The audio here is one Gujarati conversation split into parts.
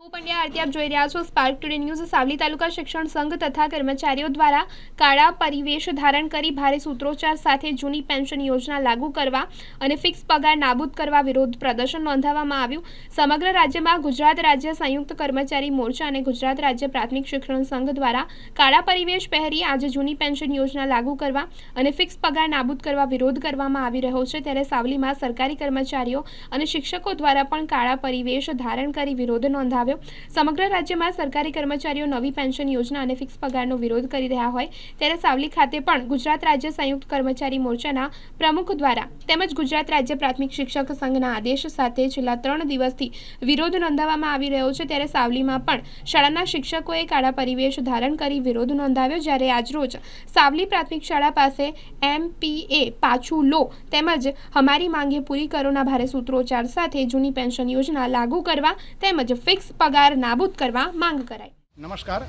હું પંડ્યા આરતી આપ જોઈ રહ્યા છો Spark Today news Savli taluka શિક્ષણ સંઘ તથા કર્મચારીઓ દ્વારા કાળા પરિવેશ ધારણ કરી ભારે સૂત્રોચ્ચાર સાથે જૂની પેન્શન યોજના લાગુ કરવા અને ફિક્સ પગાર નાબૂદ કરવા વિરોધ પ્રદર્શન નોંધાવવામાં આવ્યું. સમગ્ર રાજ્યમાં ગુજરાત રાજ્ય સંયુક્ત કર્મચારી મોરચા અને ગુજરાત રાજ્ય પ્રાથમિક શિક્ષણ સંઘ દ્વારા કાળા પરિવેશ પહેરી આજે જૂની પેન્શન યોજના લાગુ કરવા અને ફિક્સ પગાર નાબૂદ કરવા વિરોધ કરવામાં આવી રહ્યો છે. ત્યારે સાવલીમાં સરકારી કર્મચારીઓ અને શિક્ષકો દ્વારા પણ કાળા પરિવેશ ધારણ કરી વિરોધ નોંધાવ્યો. સમગ્ર રાજ્યમાં સરકારી કર્મચારીઓ નવી પેન્શન યોજના અને ફિક્સ પગારનો વિરોધ કરી રહ્યા હોય ત્યારે સાવલી ખાતે પણ ગુજરાત રાજ્ય સંયુક્ત કર્મચારી મોરચાના પ્રમુખ દ્વારા તેમજ ગુજરાત રાજ્ય પ્રાથમિક શિક્ષક સંઘના આદેશ સાથે છેલ્લા ત્રણ દિવસથી વિરોધ નોંધાવવામાં આવી રહ્યો છે. ત્યારે સાવલીમાં પણ શાળાના શિક્ષકોએ કાળા પરિવેશ ધારણ કરી વિરોધ નોંધાવ્યો. જ્યારે આજરોજ સાવલી પ્રાથમિક શાળા પાસે એમપીએ પાછું લો તેમજ હમારી માંગે પૂરી કરોના ભારે સૂત્રોચ્ચાર સાથે જૂની પેન્શન યોજના લાગુ કરવા તેમજ ફિક્સ પગાર નાબૂદ કરવા માંગ કરાઈ. નમસ્કાર.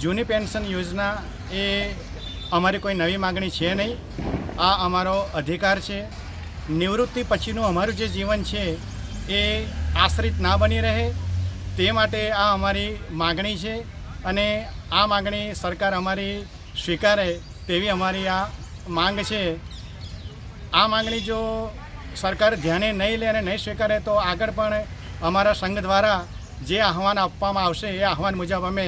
જૂની પેન્શન યોજના એ અમારી કોઈ નવી માગણી છે નહીં. આ અમારો અધિકાર છે. નિવૃત્તિ પછીનું અમારું જે જીવન છે એ આશ્રિત ના બની રહે. તે માટે આ અમારી માગણી છે અને આ માગણી સરકાર અમારી સ્વીકારે તેવી અમારી આ માંગ છે. આ માગણી જો સરકાર ધ્યાને નહીં લે અને નહીં સ્વીકારે તો આગળ પણ અમારા સંઘ દ્વારા જે આહવાન આપવામાં આવશે એ આહવાન મુજબ અમે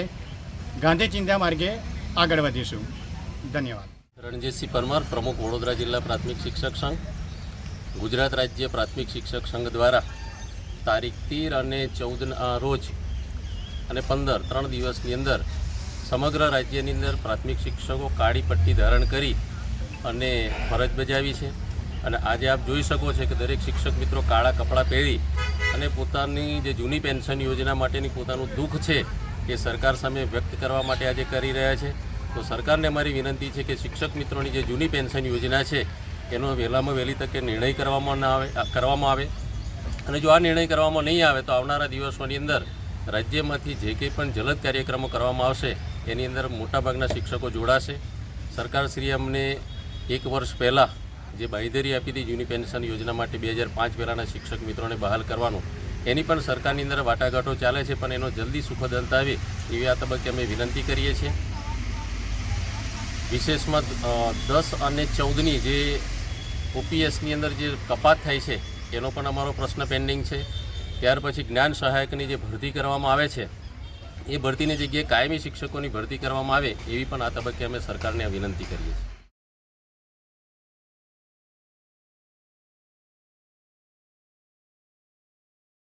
ગાંધી ચિંતા માર્ગે આગળ વધીશું. ધન્યવાદ. રણજીતસિંહ પરમાર, પ્રમુખ વડોદરા જિલ્લા પ્રાથમિક શિક્ષક સંઘ. ગુજરાત રાજ્ય પ્રાથમિક શિક્ષક સંઘ દ્વારા તારીખ તેર અને ચૌદ રોજ અને પંદર, ત્રણ દિવસની અંદર સમગ્ર રાજ્યની અંદર પ્રાથમિક શિક્ષકો કાળી પટ્ટી ધારણ કરી અને ફરજ બજાવી છે. અને આજે આપ જોઈ શકો છો કે દરેક શિક્ષક મિત્રો કાળા કપડાં પહેરી અને પોતાની જે જૂની પેન્શન યોજના માટેની પોતાનું દુઃખ છે એ સરકાર સામે વ્યક્ત કરવા માટે આજે કરી રહ્યા છે, તો સરકારને મારી વિનંતી છે કે શિક્ષક મિત્રોની જે જૂની પેન્શન યોજના છે, એનો વહેલામાં વહેલી તકે નિર્ણય કરવામાં ના આવે, કરવામાં આવે. અને જો આ નિર્ણય કરવામાં નહીં આવે, તો આવનારા દિવસોની અંદર રાજ્યમાંથી જે કંઈ પણ જલદ કાર્યક્રમો કરવામાં આવશે, એની અંદર મોટાભાગના શિક્ષકો જોડાશે. સરકારશ્રીએ અમને એક વર્ષ પહેલાં જે બાંયધરી આપી હતી જૂની પેન્શન યોજના માટે બે હજાર પાંચ પહેલાંના શિક્ષક મિત્રોને બહાલ કરવાનું, એની પણ સરકારની અંદર વાટાઘાટો ચાલે છે, પણ એનો જલ્દી સુખદ અંત આવે એવી આ તબક્કે અમે વિનંતી કરીએ છીએ. વિશેષમાં દસ અને ચૌદની જે ઓપીએસની અંદર જે કપાત થાય છે, એનો પણ અમારો પ્રશ્ન પેન્ડિંગ છે. ત્યાર પછી જ્ઞાન સહાયકની જે ભરતી કરવામાં આવે છે, એ ભરતીની જગ્યાએ કાયમી શિક્ષકોની ભરતી કરવામાં આવે એવી પણ આ તબક્કે અમે સરકારને વિનંતી કરીએ છીએ.